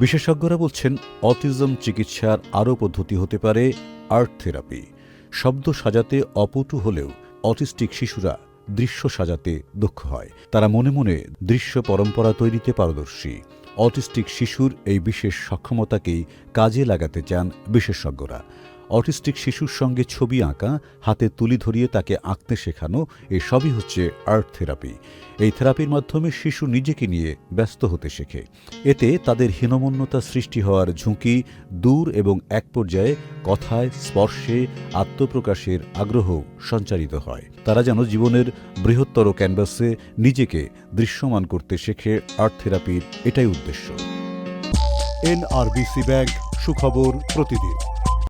বিশেষজ্ঞরা বলছেন, অটিজম চিকিৎসার আরও পদ্ধতি হতে পারে আর্ট থেরাপি। শব্দ সাজাতে অপটু হলেও অটিস্টিক শিশুরা দৃশ্য সাজাতে দক্ষ হয়। তারা মনে মনে দৃশ্য পরম্পরা তৈরিতে পারদর্শী। অটিস্টিক শিশুর এই বিশেষ সক্ষমতাকেই কাজে লাগাতে চান বিশেষজ্ঞরা। অটিস্টিক শিশুর সঙ্গে ছবি আঁকা, হাতে তুলি ধরিয়ে তাকে আঁকতে শেখানো এসবই হচ্ছে আর্ট থেরাপি। এই থেরাপির মাধ্যমে শিশু নিজেকে নিয়ে ব্যস্ত হতে শেখে। এতে তাদের হীনমন্যতা সৃষ্টি হওয়ার ঝুঁকি দূর এবং এক পর্যায়ে কথায় স্পর্শে আত্মপ্রকাশের আগ্রহ সঞ্চারিত হয়। তারা যেন জীবনের বৃহত্তর ক্যানভাসে নিজেকে দৃশ্যমান করতে শেখে আর্ট থেরাপির এটাই উদ্দেশ্য। এনআরবিসি ব্যাংক, সুখবর প্রতিদিন।